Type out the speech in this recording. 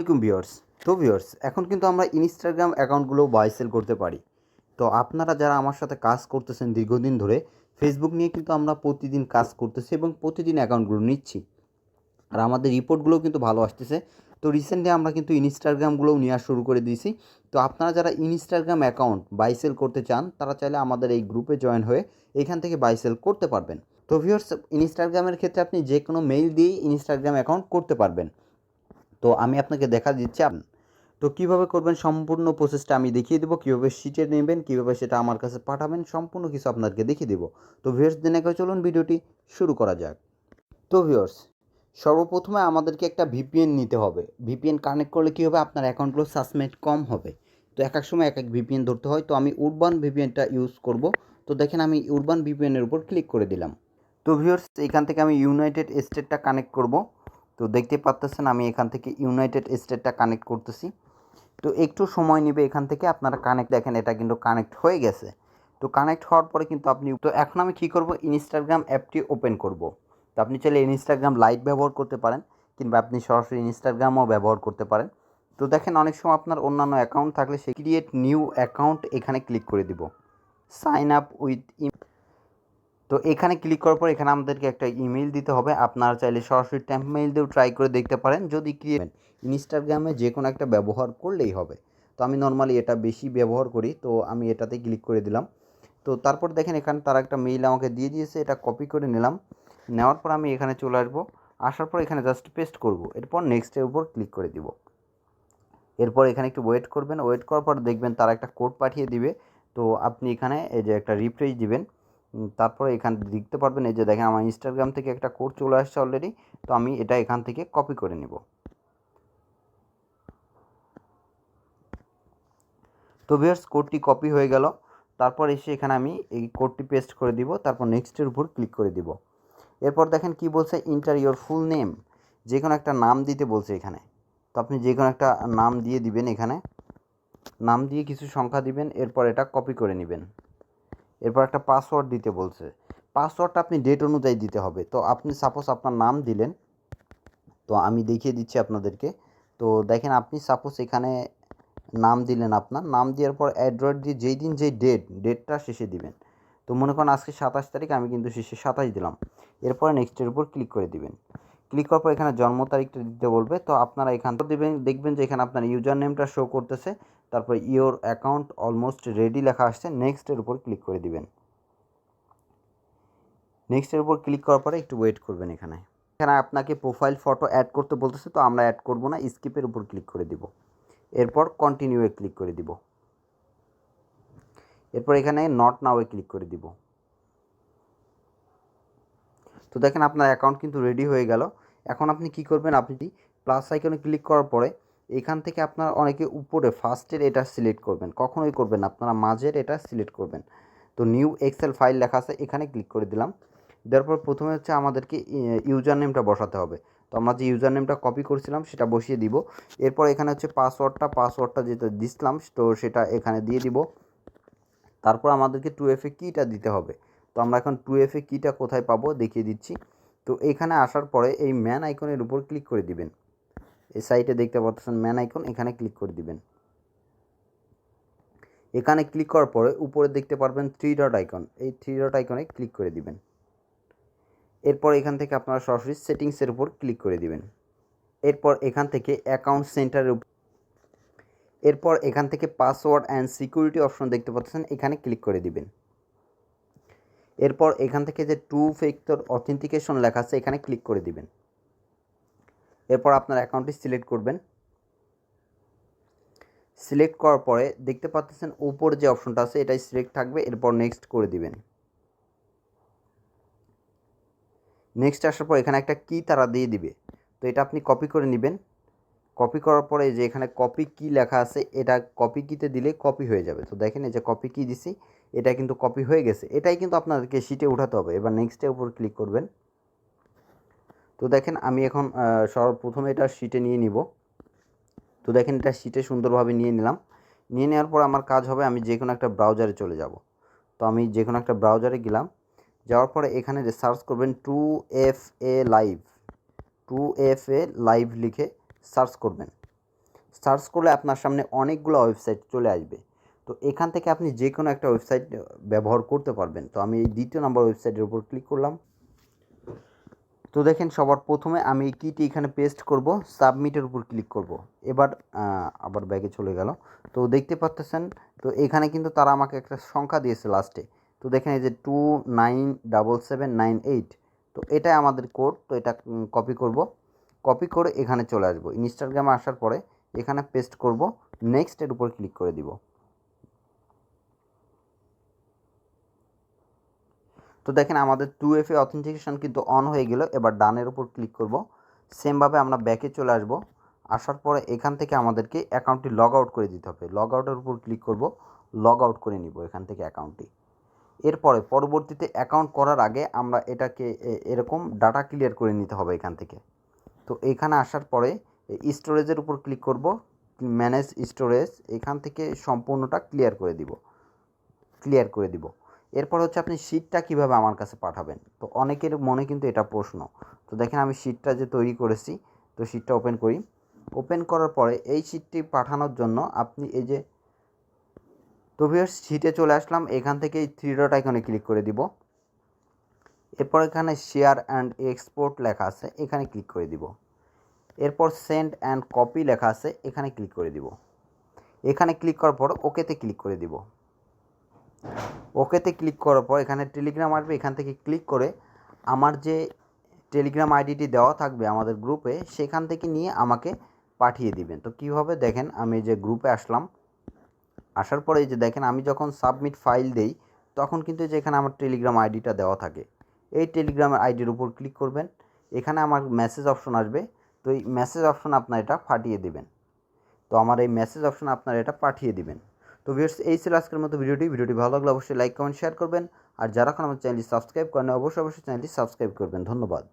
আসসালামাইকুম ভিউয়ার্স। তো ভিউয়ার্স, এখন কিন্তু আমরা ইনস্টাগ্রাম অ্যাকাউন্টগুলো বাই সেল করতে পারি। তো আপনারা যারা আমার সাথে কাজ করতেছেন দীর্ঘদিন ধরে ফেসবুক নিয়ে কিন্তু আমরা প্রতিদিন কাজ করতেছি এবং প্রতিদিন অ্যাকাউন্টগুলো নিচ্ছি। আর আমাদের রিপোর্টগুলোও কিন্তু ভালো আসতেছে। তো রিসেন্টলি আমরা কিন্তু ইনস্টাগ্রামগুলোও নেওয়া শুরু করে দিয়েছি। তো আপনারা যারা ইনস্টাগ্রাম অ্যাকাউন্ট বাই সেল করতে চান, তারা চাইলে আমাদের এই গ্রুপে জয়েন হয়ে এখান থেকে বাই সেল করতে পারবেন। তো ভিউয়ার্স ইনস্টাগ্রামের ক্ষেত্রে আপনি যে কোনো মেইল দিয়েই ইনস্টাগ্রাম অ্যাকাউন্ট করতে পারবেন। তো আমি আপনাকে দেখা দিচ্ছি তো কীভাবে করবেন সম্পূর্ণ প্রসেসটা আমি দেখিয়ে দেবো, কীভাবে শিটে নেবেন, কীভাবে সেটা আমার কাছে পাঠাবেন, সম্পূর্ণ কিছু আপনাকে দেখিয়ে দেবো। তো ভিউয়ার্স দিনে চলুন ভিডিওটি শুরু করা যাক। তো ভিউয়ার্স সর্বপ্রথমে আমাদেরকে একটা ভিপিএন নিতে হবে। ভিপিএন কানেক্ট করলে কী হবে? আপনার অ্যাকাউন্টগুলো সাসমেন্ট কম হবে। তো এক এক সময় এক এক ভিপিএন ধরতে হয়। তো আমি উরবান ভিপিএনটা ইউজ করব। তো দেখেন আমি উরবান ভিপিএনের উপর ক্লিক করে দিলাম। তো ভিউয়ার্স এখান থেকে আমি ইউনাইটেড স্টেটটা কানেক্ট করব। তো দেখতে পাচ্তেছেন আমি এখান থেকে ইউনাইটেড স্টেটটা কানেক্ট করতেছি। তো একটু সময় নেবে এখান থেকে, আপনারা কানেক্ট দেখেন, এটা কিন্তু কানেক্ট হয়ে গেছে। তো কানেক্ট হওয়ার পরে কিন্তু আপনি, তো এখন আমি কী করব? ইনস্টাগ্রাম অ্যাপটি ওপেন করব। তো আপনি চাইলে ইনস্টাগ্রাম লাইট ব্যবহার করতে পারেন, কিংবা আপনি সরাসরি ইনস্টাগ্রামও ব্যবহার করতে পারেন। তো দেখেন, অনেক সময় আপনার অন্যান্য অ্যাকাউন্ট থাকলে সে ক্রিয়েট নিউ অ্যাকাউন্ট এখানে ক্লিক করে দিব। সাইন আপ উইথ তো এখানে ক্লিক করার পর এখানে আমাদেরকে একটা ইমেল দিতে হবে। আপনারা চাইলে সরাসরি ট্যাম্প মেইল দিয়েও ট্রাই করে দেখতে পারেন। যদি ক্রিয়েট ইনস্টাগ্রামে যে কোনো একটা ব্যবহার করলেই হবে। তো আমি নর্মালি এটা বেশি ব্যবহার করি। তো আমি এটাতে ক্লিক করে দিলাম। তো তারপর দেখেন এখানে তারা একটা মেইল আমাকে দিয়ে দিয়েছে। এটা কপি করে নিলাম। নেওয়ার পর আমি এখানে চলে আসব। আসার পর এখানে জাস্ট পেস্ট করব। এরপর নেক্সটের উপর ক্লিক করে দিব। এরপর এখানে একটু ওয়েট করবেন। ওয়েট করার পর দেখবেন তারা একটা কোড পাঠিয়ে দিবে। তো আপনি এখানে এই যে একটা রিফ্রেশ দিবেন। তারপরে এখান দেখতে পারবেন, এই যে দেখেন আমার ইনস্টাগ্রাম থেকে একটা কোড চলে আসছে অলরেডি তো আমি এটা এখান থেকে কপি করে নিব। তো ভিউয়ার্স কোডটি কপি হয়ে গেল। তারপর এসে এখানে আমি এই কোডটি পেস্ট করে দিব, তারপর নেক্সটের উপর ক্লিক করে দিব। এরপর দেখেন কি বলছে ইন্টার ইয়োর ফুল নেম যে কোনো একটা নাম দিতে বলছে এখানে। তো আপনি যে কোনো একটা নাম দিয়ে দিবেন এখানে। নাম দিয়ে কিছু সংখ্যা দিবেন, এরপর এটা কপি করে নেবেন। এরপর একটা পাসওয়ার্ড দিতে বলছে। পাসওয়ার্ডটা আপনি ডেট অনুযায়ী দিতে হবে। তো আপনি সাপোজ আপনার নাম দিলেন, তো আমি দেখিয়ে দিচ্ছি আপনাদেরকে। তো দেখেন, আপনি সাপোজ এখানে নাম দিলেন আপনার। নাম দেওয়ার পর অ্যাড্রয়েড দিয়ে যেই দিন যেই ডেট ডেটটা শেষে দিবেন। তো মনে করেন আজকে সাতাশ তারিখ, আমি কিন্তু শেষে সাতাশ দিলাম। এরপরে নেক্সটের উপর ক্লিক করে দিবেন। ক্লিক করার পর এখানে জন্ম তারিখটা দিতে বলবে। তো আপনারা এখান থেকে দেবেন দেখবেন যে এখানে আপনার ইউজার নেমটা শো করতেছে। তারপর ইওর অ্যাকাউন্ট অলমোস্ট রেডি লেখা আসছে নেক্সটের উপর ক্লিক করে দিবেন। নেক্সটের উপর ক্লিক করার পরে একটু ওয়েট করবেন এখানে। এখানে আপনাকে প্রোফাইল ফটো অ্যাড করতে বলতেছে, তো আমরা অ্যাড করব না স্কিপের উপর ক্লিক করে দিব। এরপর কন্টিনিউয়ে ক্লিক করে দিব। এরপর এখানে নট নাওয়ে ক্লিক করে দিব। তো দেখেন আপনার অ্যাকাউন্ট কিন্তু রেডি হয়ে গেল। এখন আপনি কি করবেন, আপনি প্লাস আইকনে ক্লিক করার পরে এখান থেকে আপনারা অনেকে উপরে ফার্স্টের এটা সিলেক্ট করবেন। কখনোই করবেন আপনারা মাঝের এটা সিলেক্ট করবেন। তো নিউ এক্সেল ফাইল লেখা আছে, এখানে ক্লিক করে দিলাম। দেওয়ার পর প্রথমে হচ্ছে আমাদেরকে ইউজার নেমটা বসাতে হবে। তো আমরা যে ইউজার নেমটা কপি করেছিলাম, সেটা বসিয়ে দিব। এরপর এখানে হচ্ছে পাসওয়ার্ডটা পাসওয়ার্ডটা যেটা দিছিলাম, তো সেটা এখানে দিয়ে দিব। তারপর আমাদেরকে টু এফ এ কিটা দিতে হবে। তো আমরা এখন টু এফ এ কিটা কোথায় পাবো দেখিয়ে দিচ্ছি। তো এখানে আসার পরে এই ম্যান আইকনের উপর ক্লিক করে দিবেন। এই সাইটে দেখতে পাচ্ছেন ম্যান আইকন, এখানে ক্লিক করে দিবেন। এখানে ক্লিক করার পরে উপরে দেখতে পারবেন থ্রি ডট আইকন এই থ্রি ডট আইকনে ক্লিক করে দিবেন। এরপর এখান থেকে আপনারা সরাসরি সেটিংসের উপর ক্লিক করে দিবেন। এরপর এখান থেকে অ্যাকাউন্ট সেন্টারের উপ- এরপর এখান থেকে পাসওয়ার্ড অ্যান্ড সিকিউরিটি অপশন দেখতে পাচ্ছেন, এখানে ক্লিক করে দিবেন। এরপর এখান থেকে যে টু ফ্যাক্টর অথেন্টিকেশন লেখা আছে, এখানে ক্লিক করে দিবেন। এরপর আপনার অ্যাকাউন্টটি সিলেক্ট করবেন। সিলেক্ট করার পরে দেখতে পাচ্ছেন উপর যে অপশনটা আছে, এটাই সিলেক্ট থাকবে, এরপর নেক্সট করে দিবেন। নেক্সট আসার পর এখানে একটা কি তারা দিয়ে দিবে। তো এটা আপনি কপি করে নেবেন। কপি করার পরে যে এখানে কপি কি লেখা আছে, এটা কপি কিতে দিলে কপি হয়ে যাবে। তো দেখেন এই যে কপি কি দিছি, এটা কিন্তু কপি হয়ে গেছে। এটাই কিন্তু আপনাদেরকে শিটে উঠাতে হবে। এবার নেক্সটের উপর ক্লিক করবেন। তো দেখেন আমি এখন সর্বপ্রথমে এটা শিটে নিয়ে নিব। তো দেখেন এটা শিটে সুন্দরভাবে নিয়ে নিলাম। নিয়ে নেওয়ার পর আমার কাজ হবে আমি যে কোনো একটা ব্রাউজারে চলে যাব। তো আমি যে কোনো একটা ব্রাউজারে গেলাম। যাওয়ার পরে এখানে সার্চ করবেন two F A live two F A live লিখে সার্চ করবেন। সার্চ করলে আপনার সামনে অনেকগুলো ওয়েবসাইট চলে আসবে। তো এখান থেকে আপনি যে কোনো একটা ওয়েবসাইট ব্যবহার করতে পারবেন। তো আমি এই দ্বিতীয় নম্বর ওয়েবসাইটের উপর ক্লিক করলাম। তো দেখেন সবার প্রথমে আমি এই কিটি এখানে পেস্ট করব সাবমিটের উপর ক্লিক করব। এবার আবার ব্যাগে চলে গেল। তো দেখতে পাচ্তেছেন তো এখানে কিন্তু তারা আমাকে একটা সংখ্যা দিয়েছে লাস্টে তো দেখেন এই যে two nine double seven nine eight তো এটাই আমাদের কোড তো এটা কপি করব। কপি করে এখানে চলে আসব। ইনস্টাগ্রামে আসার পরে এখানে পেস্ট করব। নেক্সট এর উপর ক্লিক করে দিব। তো দেখেন আমাদের টু এফ এ অথেন্টিকেশন কিন্তু অন হয়ে গেল, এবার ডানের উপর ক্লিক করব। সেমভাবে আমরা ব্যাকে চলে আসব। আসার পরে এখান থেকে আমাদেরকে অ্যাকাউন্টটি লগ আউট করে দিতে হবে। লগ আউটের উপর ক্লিক করব লগ আউট করে নিব এখান থেকে অ্যাকাউন্টটি এরপরে পরবর্তীতে অ্যাকাউন্ট করার আগে আমরা এটাকে এরকম ডাটা ক্লিয়ার করে নিতে হবে এখান থেকে। তো এখানে আসার পরে স্টোরেজের উপর ক্লিক করব ম্যানেজ স্টোরেজ এখান থেকে সম্পূর্ণটা ক্লিয়ার করে দিব। ক্লিয়ার করে দিব। এরপর হচ্ছে আপনি শীটটা কীভাবে আমার কাছে পাঠাবেন? তো অনেকের মনে কিন্তু এটা প্রশ্ন। তো দেখেন আমি শীটটা যে তৈরি করেছি, তো শীটটা ওপেন করি। ওপেন করার পরে এই শীটটি পাঠানোর জন্য আপনি এই যে তো ভিউয়ার্স শীটে চলে আসলাম, এখান থেকে এই থ্রি ডট আইকনে ক্লিক করে দিব। এরপর এখানে শেয়ার অ্যান্ড এক্সপোর্ট লেখা আছে, এখানে ক্লিক করে দিব। এরপর সেন্ড অ্যান্ড কপি লেখা আছে, এখানে ক্লিক করে দিব। এখানে ক্লিক করার পর ওকেতে ক্লিক করে দিব। ওকেতে ক্লিক করার পর এখানে টেলিগ্রাম আসবে, এখান থেকে ক্লিক করে আমার যে টেলিগ্রাম আইডিটি দেওয়া থাকবে আমাদের গ্রুপে সেখান থেকে নিয়ে আমাকে পাঠিয়ে দিবেন। তো কীভাবে? দেখেন আমি যে গ্রুপে আসলাম, আসার পরে যে দেখেন আমি যখন সাবমিট ফাইল দেই, তখন কিন্তু যে এখানে আমার টেলিগ্রাম আইডিটা দেওয়া থাকে। এই টেলিগ্রামের আইডির উপর ক্লিক করবেন, এখানে আমার মেসেজ অপশন আসবে, তো এই মেসেজ অপশন আপনার এটা পাঠিয়ে দিবেন। তো আমার এই মেসেজ অপশন আপনার এটা পাঠিয়ে দিবেন। তো ভিউয়ার্স, এই ছিল আজকের মতো ভিডিওটি। ভিডিওটি ভালো লাগলে অবশ্যই লাইক, কমেন্ট, শেয়ার করবেন। আর যারা এখন আমার চ্যানেলটি সাবস্ক্রাইব করেন অবশ্যই অবশ্যই চ্যানেলটি সাবস্ক্রাইব করবেন। ধন্যবাদ।